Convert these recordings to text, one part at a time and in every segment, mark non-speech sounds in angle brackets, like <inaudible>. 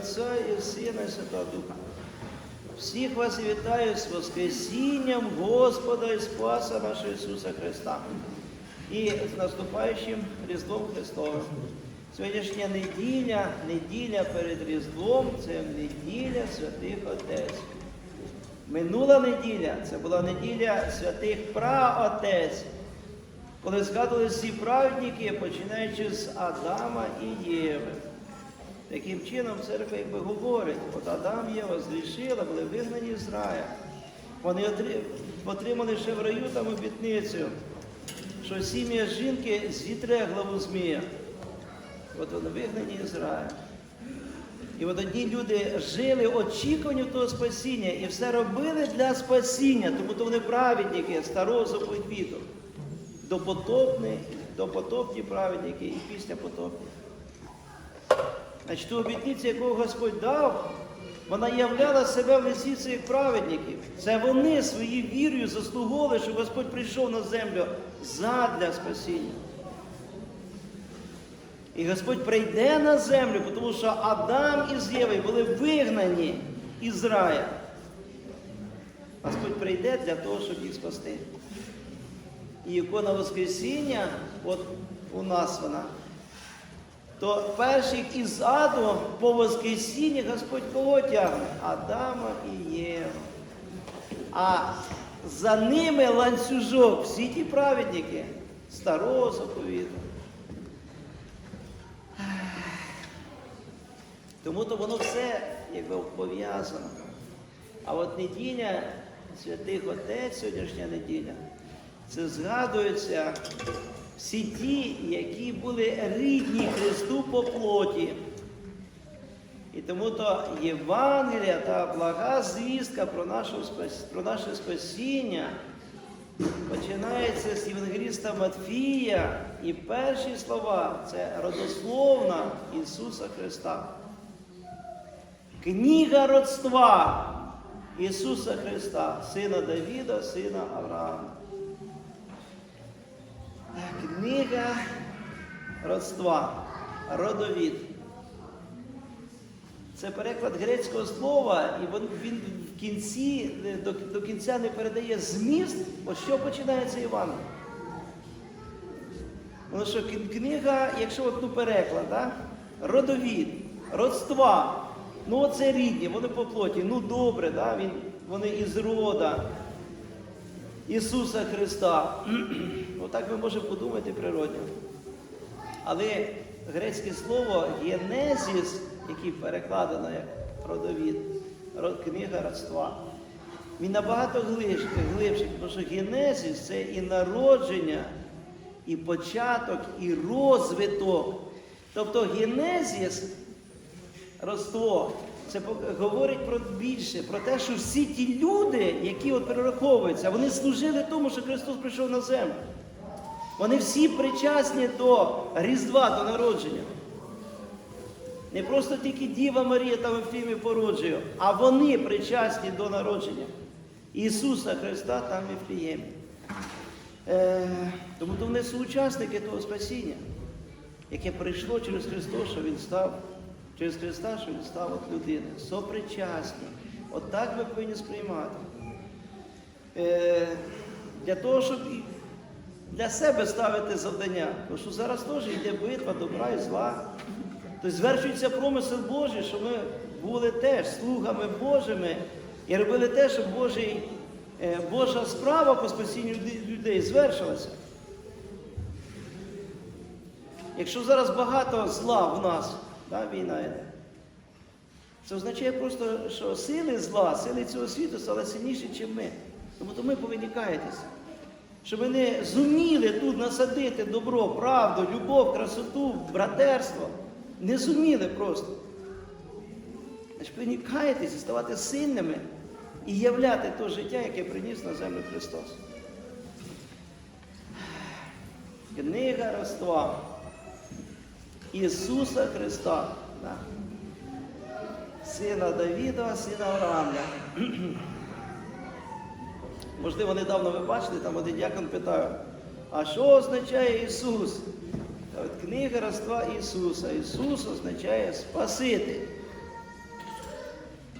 Отця і Сина і Святого Духа. Всіх вас вітаю з Воскресінням Господа і Спаса нашого Ісуса Христа і з наступаючим Різдвом Христовим. Сьогоднішня неділя, неділя перед Різдвом це неділя святих Отець. Минула неділя це була неділя святих праотець, коли згадували всі праведники, починаючи з Адама і Єви. Таким чином церква якби говорить, от Адам Єва зрішили, були вигнані з рая. Вони отримали ще в раю там обітницю, що сім'я жінки зітре главу змія. От вони вигнані з раю. І от одні люди жили очікуванням того спасіння і все робили для спасіння, тому то вони праведники старого заповіту. Допотопні, допотопні праведники і після потопні. Значить, ту яку Господь дав, вона являла себе в лиці цих праведників. Це вони своєю вірою заслуговували, щоб Господь прийшов на землю задля спасіння. І Господь прийде на землю, тому що Адам і Євою були вигнані із рая. Господь прийде для того, щоб їх спасти. І ікона Воскресіння, от у нас вона, то перший із аду по Воскресінні Господь кого тягне? Адама і Єву. А за ними ланцюжок, всі ті праведники старого заповіту. Тому то воно все якби пов'язано. А от неділя святих Отець, сьогоднішня неділя, це згадуються всі ті, які були рідні Христу по плоті. І тому то Євангелія та блага звістка про, нашу, про наше спасіння починається з Євангеліста Матфія, і перші слова це родословна Ісуса Христа. Книга родства Ісуса Христа, сина Давіда, сина Авраама. Книга родства, родовід. Це переклад грецького слова, і він, в кінці, до, до кінця не передає зміст, от що починається Іван. Тому що книга, якщо от, ну, переклад, да? родовід, родства, ну оце рідні, вони по плоті, ну добре, да? він, вони із рода Ісуса Христа. Отак ми можемо подумати природньо. Але грецьке слово генезіс, який перекладено як родовід, род- книга родства, він набагато глибший, глибший, тому що генезіс це і народження, і початок, і розвиток. Тобто генезіс, родство, це говорить про більше, про те, що всі ті люди, які от перераховуються, вони служили тому, що Христос прийшов на землю. Вони всі причасні до Різдва, до народження. Не просто тільки Діва Марія там в Ефімі породжує, а вони причасні до народження Ісуса Христа там в Віфліємі. Е, тому то вони соучасники того спасіння, яке прийшло через Христос, що Він став, через Христа, що Він став от людини. Сопричасні. От так ми повинні сприймати. Е, для того, щоб для себе ставити завдання. Тому що зараз теж йде битва добра і зла. Тобто звершується промисел Божий, що ми були теж слугами Божими і робили те, щоб Божий, е, Божа справа по спасінню людей звершилася. Якщо зараз багато зла в нас, да, війна йде, це означає просто, що сили зла, сили цього світу стали сильніші, ніж ми. Тому то ми повинні каятися. Щоб не зуміли тут насадити добро, правду, любов, красоту, братерство. Не зуміли просто. Значить, повинні каятися, ставати сильними і являти те життя, яке приніс на землю Христос. Книга роства Ісуса Христа, да. сина Давіда, сина Авраама. <clears throat> Можливо, недавно ви бачили, там один дякон питає, а що означає Ісус? От Книга роства Ісуса. Ісус означає Спаситель.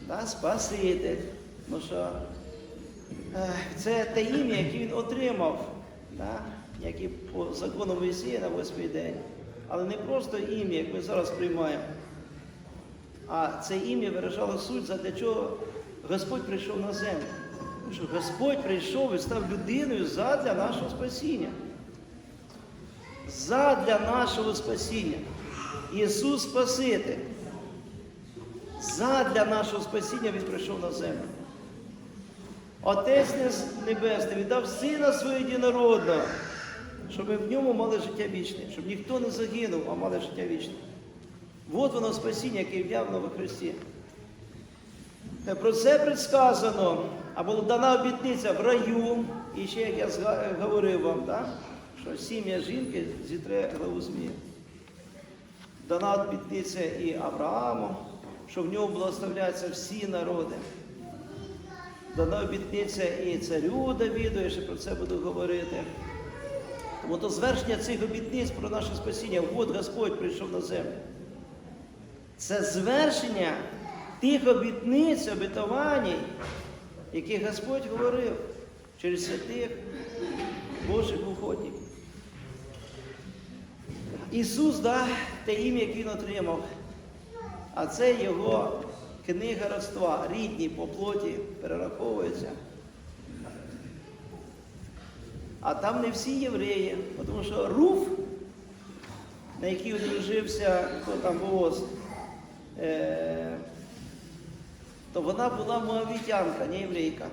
да, Спаситель. Тому що це те ім'я, яке він отримав, да, як і по закону Моїсея на восьмий день. Але не просто ім'я, як ми зараз приймаємо. А це ім'я виражало суть, задля чого Господь прийшов на землю. Тому що Господь прийшов і став людиною задля нашого спасіння. Задля нашого спасіння. Ісус Спаситель. Задля нашого спасіння Він прийшов на землю. Отець Небесний віддав Сина свого єдинородного, щоб ми в ньому мали життя вічне, щоб ніхто не загинув, а мали життя вічне. От воно спасіння, яке явно во Христі. Е, Про це предсказано, а була дана обітниця в раю, і ще, як я говорив вам, так, що сім'я жінки зітре главу змія. Дана обітниця і Аврааму, що в нього благословляються всі народи. Дана обітниця і царю Давіду, я ще про це буду говорити. Тому то звершення цих обітниць про наше спасіння, от Господь прийшов на землю. Це звершення тих обітниць, обітувань, які Господь говорив через святих Божих уходників. Ісус, да, те ім'я, яке Він отримав, а це Його книга родства, рідні по плоті перераховуються. А там не всі євреї, тому що Руф, на який одружився, хто там Бооз, е, то вона була моавітянка, не єврейка.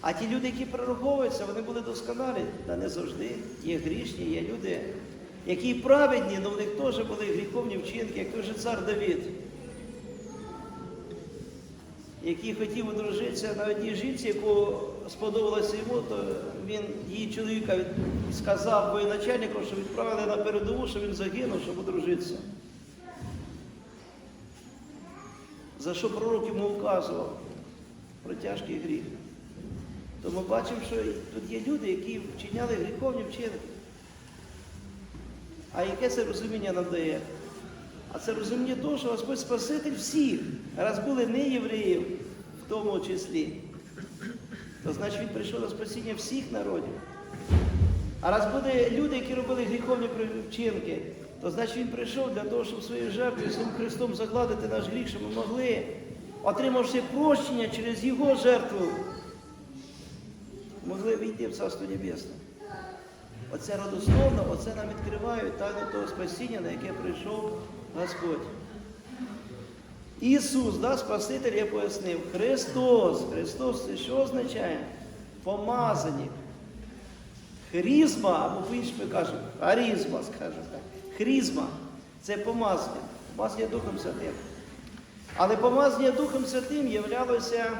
А ті люди, які перераховуються, вони були досконалі, та не завжди. Є грішні, є люди, які праведні, але в них теж були гріховні вчинки, як той же цар Давид, який хотів одружитися на одній жінці, яку сподобалося йому, то він її чоловіка сказав воєначальнику, що відправили на передову, що він загинув, щоб одружитися. За що пророк йому вказував про тяжкий гріх. То ми бачимо, що тут є люди, які вчиняли гріховні вчинки. А яке це розуміння нам дає? А це розуміння того, що Господь Спаситель всіх, раз були не євреїв в тому числі, то значить Він прийшов на спасіння всіх народів. А раз буде люди, які робили гріховні вчинки, то значить Він прийшов для того, щоб своєю жертвою, своїм Христом загладити наш гріх, щоб ми могли, отримавши прощення через Його жертву, могли війти в Царство Небесне. Оце родословно, оце нам відкривають тайну того спасіння, на яке прийшов Господь. Ісус, да, Спаситель, я пояснив, Христос. Христос це що означає? Помазані. Хрізма, або по-іншому кажемо, харізма, скажемо так. Хрізма це помазання, помазання Духом Святим. Але помазання Духом Святим являлося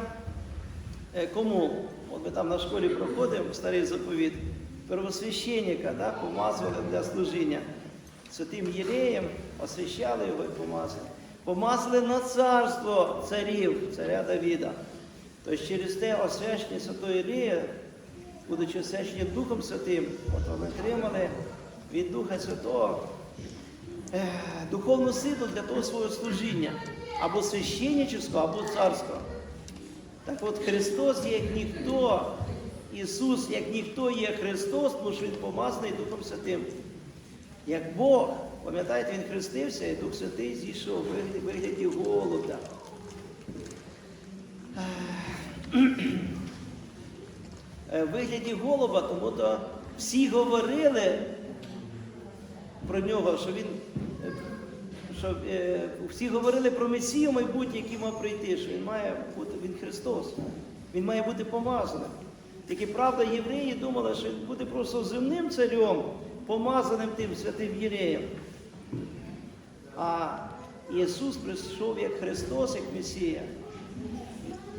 е, кому? От ми там на школі проходимо старий заповіт. Первосвященника да, помазували для служіння. Святим Єреєм освящали його і помазали. Помазали на царство царів, царя Давіда. Тобто через те освячення Святого Єрея, будучи освячені Духом Святим, от вони отримали від Духа Святого е, духовну силу для того свого служіння, або священнического, або царського. Так от Христос як ніхто, Ісус, як ніхто є Христос, тому що Він помазаний Духом Святим. Як Бог, пам'ятаєте, Він хрестився, і Дух Святий зійшов у вигляді, вигляді голода. Е, В вигляді голуба, тому то всі говорили про нього, що він е, що е, всі говорили про Месію майбутнє, який мав прийти, що він має бути, він Христос, він має бути помазаним. Тільки правда, євреї думали, що він буде просто земним царем, помазаним тим святим єреєм. А Ісус прийшов як Христос, як Месія.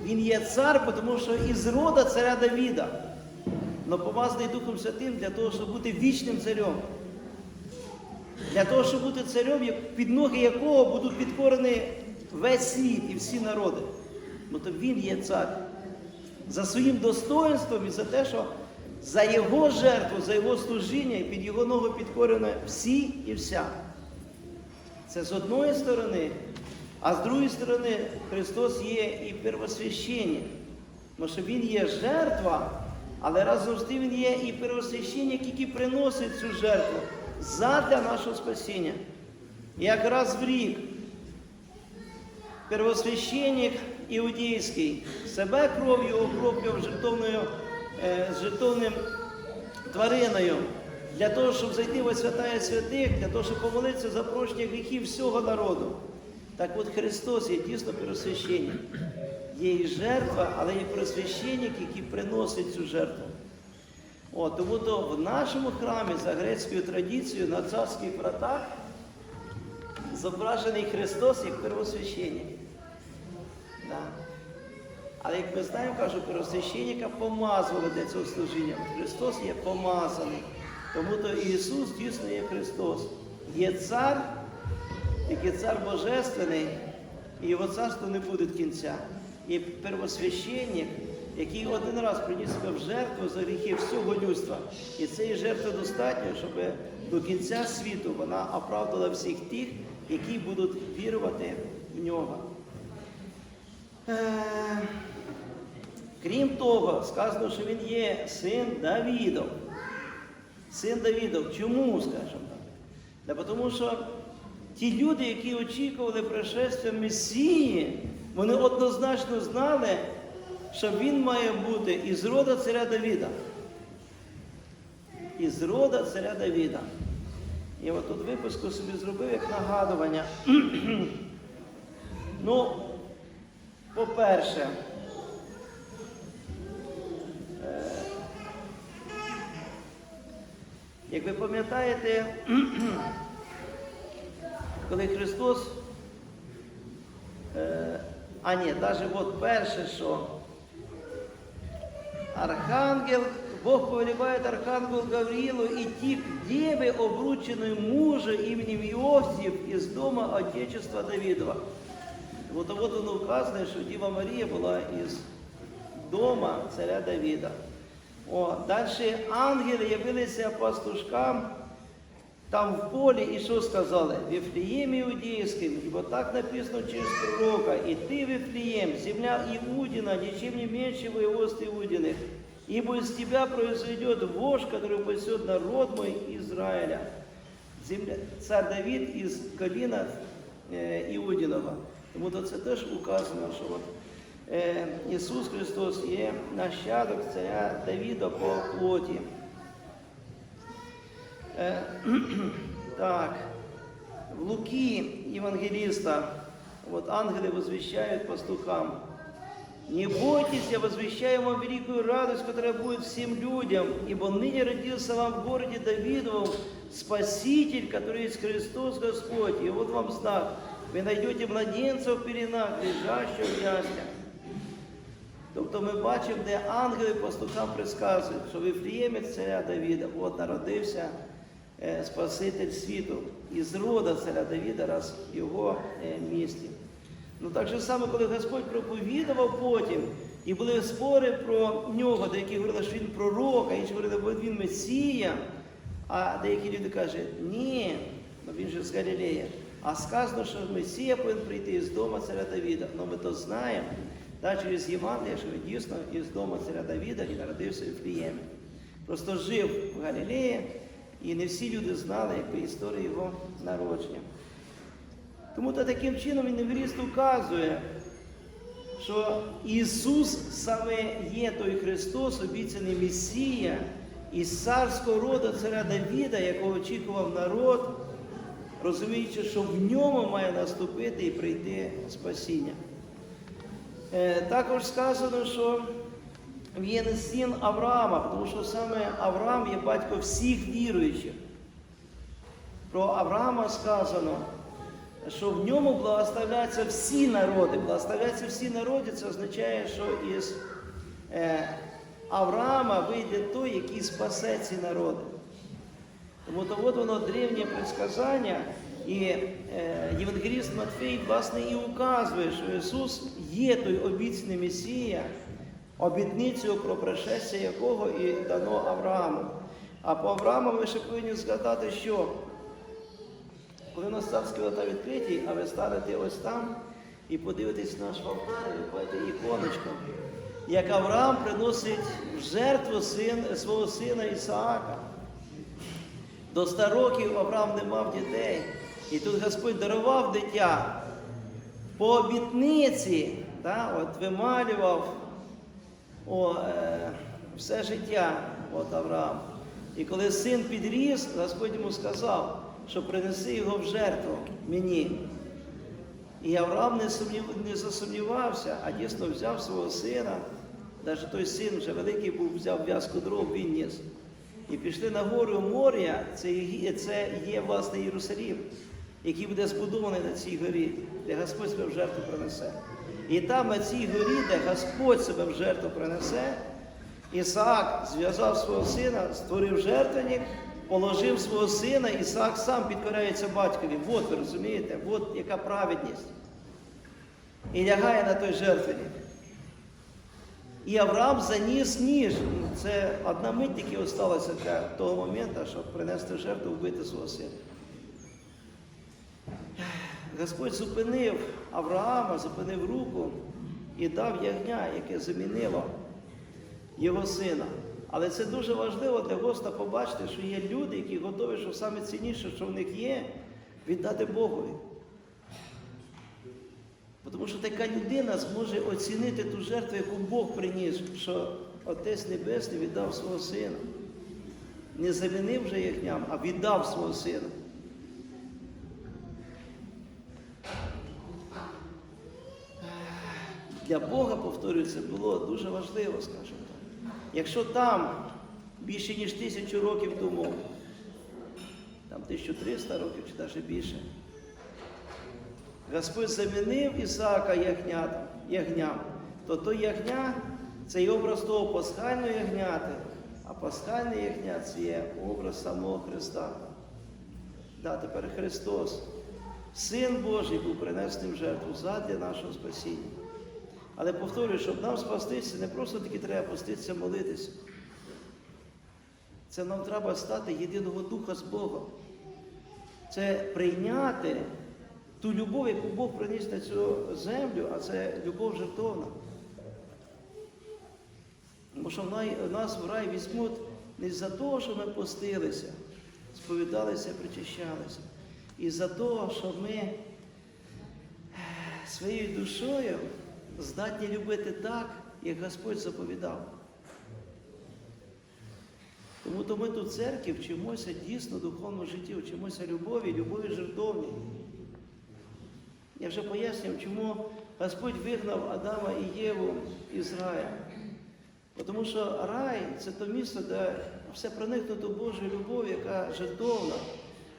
Він є цар, тому що із рода царя Давіда, але помазаний Духом Святим для того, щоб бути вічним царем. Для того, щоб бути царем, під ноги якого будуть підкорені весь світ і всі народи. Бо то він є цар. За своїм достоинством і за те, що за його жертву, за його служіння і під його ноги підкорені всі і вся. Це з одної сторони. А з другої сторони, Христос є і первосвященник. Тому що Він є жертва, але разом з тим Він є і первосвященник, який приносить цю жертву задля нашого спасіння. І якраз в рік первосвященник іудейський себе кров'ю окроплював жертовним твариною для того, щоб зайти во святая святих, для того, щоб помолитися за прощення гріхів всього народу. Так от Христос є дійсно первосвященник. Є і жертва, але є первосвященник, який приносить цю жертву. О, тому то в нашому храмі за грецькою традицією на царських вратах зображений Христос як первосвященник. Да. Але як ми знаємо, кажу, первосвященника помазували для цього служіння. Христос є помазаний. Тому то Ісус дійсно є Христос. Є цар, який цар Божественний, і його царство не буде кінця. І первосвященник, який один раз приніс себе в жертву за гріхи всього людства. І цієї жертви достатньо, щоб до кінця світу вона оправдала всіх тих, які будуть вірувати в нього. Е, Крім того, сказано, що він є син Давідов. Син Давідов. Чому, скажімо так? Да тому що ті люди, які очікували пришестя Месії, вони однозначно знали, що він має бути із рода царя Давіда. Із рода царя Давіда. І от тут випуску собі зробив як нагадування. <clears throat> ну, по-перше, як ви пам'ятаєте, <clears throat> коли Христос, е, а ні, навіть от перше, що Архангел, Бог повелевает Архангелу Гавриилу идти к деве, обрученной мужа именем Иосиф из дома Отечества Давидова. Вот, вот воно вказано, що Діва Марія була із дома царя Давіда. О, далі ангели явилися пастушкам там в полі і що сказали? Вифлеєм Іудейським, ибо так написано через пророка, и ты, Вифлеем, земля Иудина, ничем не меньше воеводств Иудиных, ибо из тебя произойдет вождь, который пасет народ мой Израиля. Земля, цар Давид із коліна е, Іудінова. Тому то це теж указано, що от, е, Ісус Христос є нащадок царя Давіда по плоті. Е, <clears throat> так, в Луки Евангелиста, вот ангелы возвещают пастухам, не бойтесь, я возвещаю вам великую радость, которая будет всем людям, ибо ныне родился вам в городе Давидовом Спаситель, который есть Христос Господь. И вот вам знак, вы найдете младенца в пеленах, лежащего в яслях. Тобто ми бачимо, де ангели пастухам присказують, що в Ефліємі царя Давіда от народився е, Спаситель світу із рода царя Давіда, раз в його е, місті. Ну так же саме, коли Господь проповідував потім, і були спори про нього, деякі говорили, що він пророк, а інші говорили, що він Месія. А деякі люди кажуть, ні, ну він же з Галілея. А сказано, що Месія повинен прийти із дому царя Давіда. Ну ми то знаємо, да, через Євангелія, що він дійсно із дому царя Давіда і народився в Іфліємі. Просто жив в Галілеї, і не всі люди знали якби, історію його народження. Тому то таким чином він Євріст указує, що Ісус саме є той Христос, обіцяний Месія, із царського роду царя Давіда, якого очікував народ, розуміючи, що в ньому має наступити і прийти спасіння. Е, Також сказано, що він син Авраама, тому що саме Авраам є батько всіх віруючих. Про Авраама сказано, що в ньому благословляються всі народи. Благословляються всі народи, це означає, що із е, Авраама вийде той, який спасе ці народи. Тому то от воно древнє предсказання, і е, Євангеліст Матфей, власне, і указує, що Ісус є той обіцяний Месія, обітницю про пришестя якого і дано Аврааму. А по Аврааму ви ще повинні згадати, що коли у нас царські врата відкриті, а ви станете ось там, і подивитесь наш алтар, і бачите іконочку, як Авраам приносить в жертву син, свого сина Ісаака. До 100 років Авраам не мав дітей. І тут Господь дарував дитя по обітниці, да, от вималював о, е, все життя от Авраам. І коли син підріс, Господь йому сказав, що принеси його в жертву мені. І Авраам не, сумнів, не засумнівався, а дійсно взяв свого сина. Навіть той син вже великий був, взяв в'язку дров, він ніс. І пішли на гору Морія, це, це є власне Єрусалім, який буде збудований на цій горі, де Господь себе в жертву принесе. І там на цій горі, де Господь себе в жертву принесе, Ісаак зв'язав свого сина, створив жертвенник, положив свого сина, Ісаак сам підкоряється батькові. От ви розумієте, от яка праведність. І лягає на той жертвенник. І Авраам заніс ніж. Це одна мить тільки осталася для того моменту, щоб принести жертву, вбити свого сина. Господь зупинив Авраама, зупинив руку і дав ягня, яке замінило його сина. Але це дуже важливо для Господа побачити, що є люди, які готові, що саме цінніше, що в них є, віддати Богові. Тому що така людина зможе оцінити ту жертву, яку Бог приніс, що Отець Небесний віддав свого сина. Не замінив вже ягням, а віддав свого сина. Для Бога, повторюю, це було дуже важливо, скажімо так. Якщо там більше ніж тисячу років тому, там 1300 років чи навіть більше, Господь замінив Ісаака ягнятом, ягням, то то ягня це образ того пасхального ягняти, а пасхальне ягня це є образ самого Христа. Да, тепер Христос, Син Божий, був принесений в жертву задля нашого спасіння. Але повторюю, щоб нам спастися, не просто таки треба поститися, молитися. Це нам треба стати єдиного духа з Богом. Це прийняти ту любов, яку Бог приніс на цю землю, а це любов жертовна. Тому що нас в рай візьмуть не за те, що ми постилися, сповідалися, причащалися, і за те, що ми своєю душою здатні любити так, як Господь заповідав. Тому то ми тут в церкві вчимося дійсно духовному житті, вчимося любові, любові жертовній. Я вже пояснював, чому Господь вигнав Адама і Єву із раю. Тому що рай це то місце, де все проникнуто Божою любов'ю, яка жертовна.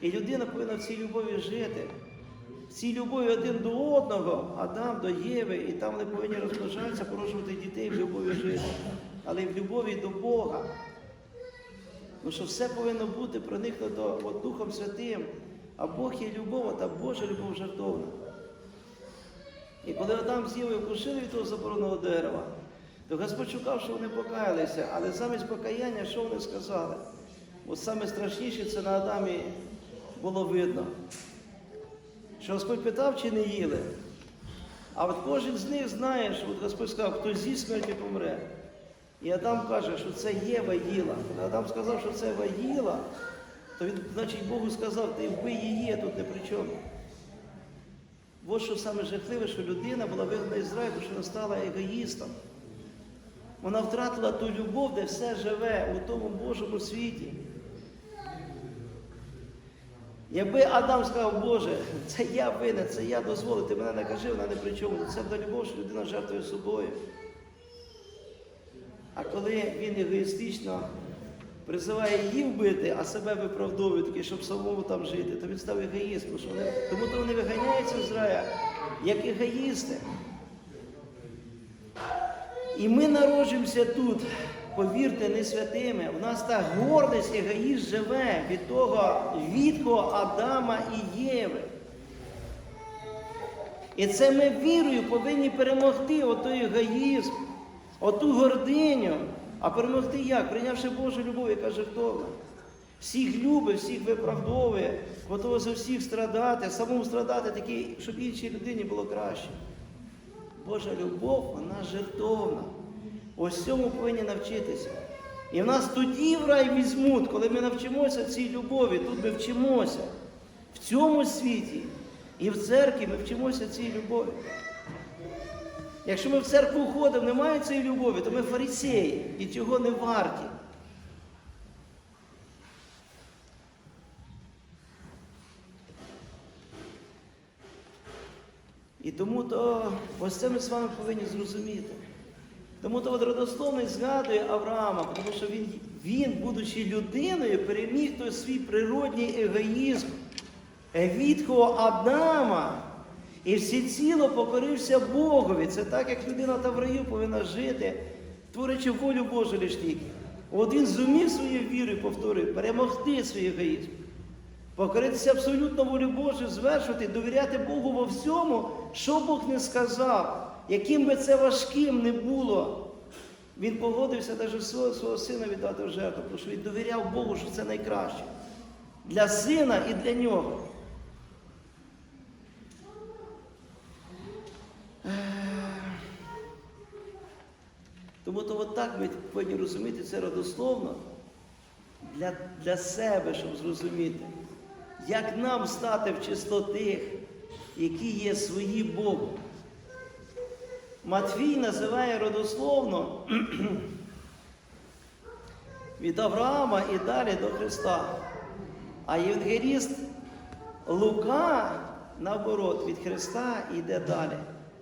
І людина повинна в цій любові жити. Цій любові один до одного, Адам до Єви, і там вони повинні розмножатися, порушувати дітей в любові жити, але в любові до Бога. Тому що все повинно бути проникнуто от Духом Святим, а Бог є любов, та Божа любов жертовна. І коли Адам з Євою вкушили від того забороненого дерева, то Господь шукав, що вони покаялися, але замість покаяння, що вони сказали? От саме страшніше це на Адамі було видно. Що Господь питав, чи не їли. А от кожен з них знає, що от Господь сказав, хто зі смерті помре. І Адам каже, що це Єва їла. Коли Адам сказав, що це Єва то він, значить, Богу сказав, ти вбий її, я тут не при чому. Ось що саме жахливе, що людина була вигнана із раю, що вона стала егоїстом. Вона втратила ту любов, де все живе у тому Божому світі. Якби Адам сказав, Боже, це я винен, це я дозволив, ти мене накажи, вона не при чому. Це до любов, що людина жертвує собою. А коли він егоїстично призиває її вбити, а себе виправдовує, таки, щоб самому там жити, то він став егоїстом. Вони, тому то вони виганяються з рая, як егоїсти. І ми народжуємося тут, повірте, не святими. У нас та гордість, егоїст живе від того відкого Адама і Єви. І це ми вірою повинні перемогти отой егоїзм, оту гординю. А перемогти як? Прийнявши Божу любов, яка жертовна. Всіх любить, всіх виправдовує, готова за всіх страдати, самому страдати, такий, щоб іншій людині було краще. Божа любов, вона жертовна. Ось цьому повинні навчитися. І в нас тоді в рай візьмуть, коли ми навчимося цій любові, тут ми вчимося. В цьому світі і в церкві ми вчимося цій любові. Якщо ми в церкву ходимо, немає цієї любові, то ми фарисеї і цього не варті. І тому то ось це ми з вами повинні зрозуміти. Тому то родословний згадує Авраама, тому що він, він, будучи людиною, переміг той свій природній егоїзм відхого Адама і всеціло покорився Богові. Це так, як людина та в раю повинна жити, творячи волю Божу лиш тільки. От він зумів своєю вірою, повторюю, перемогти свій егоїзм. Покоритися абсолютно волю Божу, звершувати, довіряти Богу во всьому, що Бог не сказав, яким би це важким не було. Він погодився навіть свого, свого сина віддати в жертву, тому що він довіряв Богу, що це найкраще. Для сина і для нього. Е, Тому то от так ми повинні розуміти це родословно для, для себе, щоб зрозуміти, як нам стати в число тих, які є свої Богу. Матвій називає родословно від Авраама і далі до Христа. А Євангеліст Лука, наоборот, від Христа йде далі.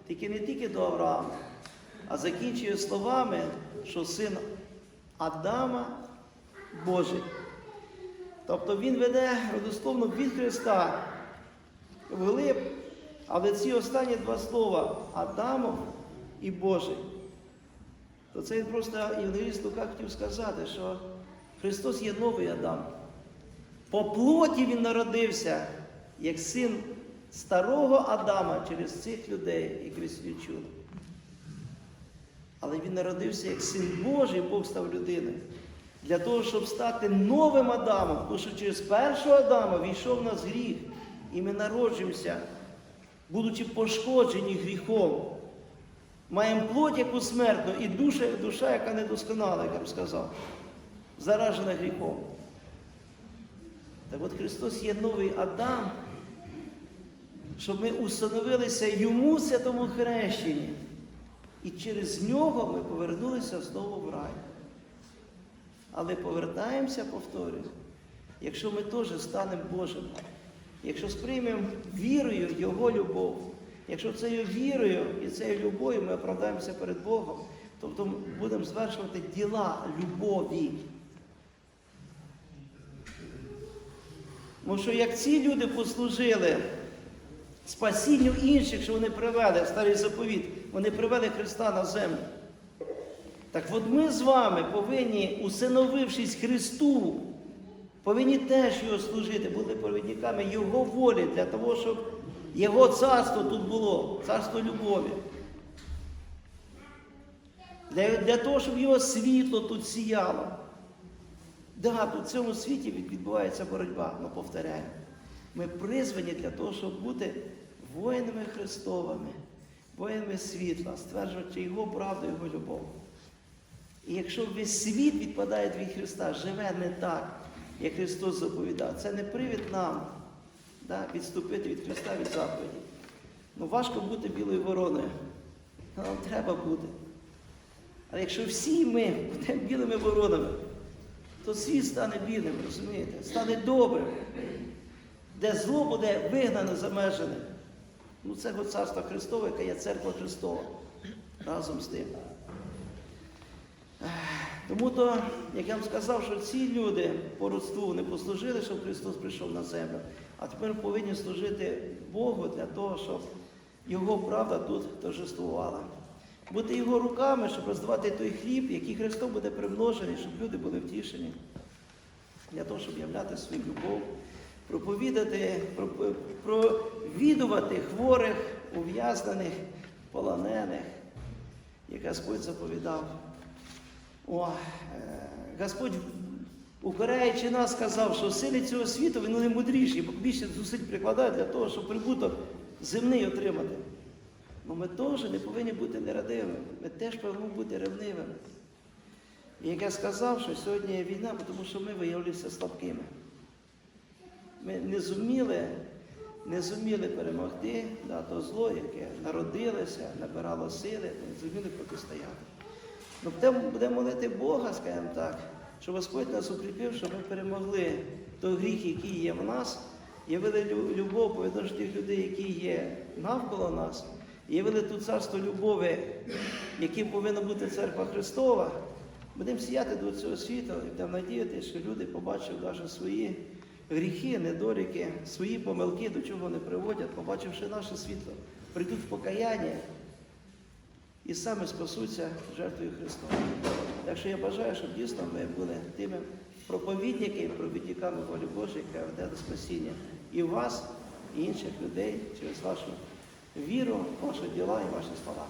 Тільки не тільки до Авраама, а закінчує словами, що син Адама Божий. Тобто він веде родословно від Христа вглиб, але ці останні два слова Адамов і Божий. То це просто Євангеліст Лука хотів сказати, що Христос є новий Адам. По плоті він народився як син старого Адама через цих людей, які свідчили. Але він народився як син Божий, Бог став людиною. Для того, щоб стати новим Адамом, тому що через першого Адама війшов в нас гріх, і ми народжуємося, будучи пошкоджені гріхом. Маємо плоть, яку смертну, і душа, душа, яка недосконала, як я б сказав, заражена гріхом. Так от Христос є новий Адам, щоб ми установилися йому святому хрещенні. І через нього ми повернулися знову в рай. Але повертаємося, повторюю, якщо ми теж станемо Божими, якщо сприймемо вірою Його любов, якщо цією вірою і цією любов'ю ми оправдаємося перед Богом, тобто будемо звершувати діла любові. Тому що як ці люди послужили спасінню інших, що вони привели старий заповіт, вони привели Христа на землю. Так от ми з вами повинні, усиновившись Христу, повинні теж його служити, бути провідниками Його волі для того, щоб Його царство тут було, царство любові. Для, для того, щоб його світло тут сіяло. Да, в цьому світі відбувається боротьба, але повторяю. Ми призвані для того, щоб бути воїнами Христовими, воїнами світла, стверджувати Його правду, Його любов. І якщо весь світ відпадає від Христа, живе не так, як Христос заповідав, це не привід нам да, відступити від Христа від заповіді. Ну, важко бути білою вороною. Нам треба бути. Але якщо всі ми будемо білими воронами, то світ стане білим, розумієте? Стане добрим, де зло буде вигнане, замежене. Ну, це царство Христове, яке є церква Христова разом з тим. Тому то, як я вам сказав, що ці люди по родству не послужили, щоб Христос прийшов на землю, а тепер повинні служити Богу для того, щоб Його правда тут торжествувала. Бути Його руками, щоб роздавати той хліб, який Христом буде примножений, щоб люди були втішені, для того, щоб являти свою любов, проповідати, провідувати хворих, ув'язнених, полонених, як Господь заповідав. О, е, Господь, укоряючи нас, сказав, що сили цього світу вони не мудріші, бо більше зусиль прикладають для того, щоб прибуток земний отримати. Ну ми теж не повинні бути нерадивими. Ми теж повинні бути ревнивими. І як я сказав, що сьогодні є війна, тому що ми виявилися слабкими. Ми не зуміли, не зуміли перемогти да, то зло, яке народилося, набирало сили, не зуміли протистояти. Ну, будемо молити Бога, скажімо так, щоб Господь нас укріпив, щоб ми перемогли той гріх, який є в нас, явили любов по відношенню тих людей, які є навколо нас, явили ту царство любові, яким повинна бути церква Христова. Будемо сіяти до цього світу і будемо надіятися, що люди побачив навіть свої гріхи, недоліки, свої помилки, до чого вони приводять, побачивши наше світло, прийдуть в покаяння і саме спасуться жертвою Христовою. Так що я бажаю, щоб дійсно ми були тими проповідниками, провідниками волі Божої, яка веде до спасіння і вас, і інших людей через вашу віру, ваші діла і ваші слова.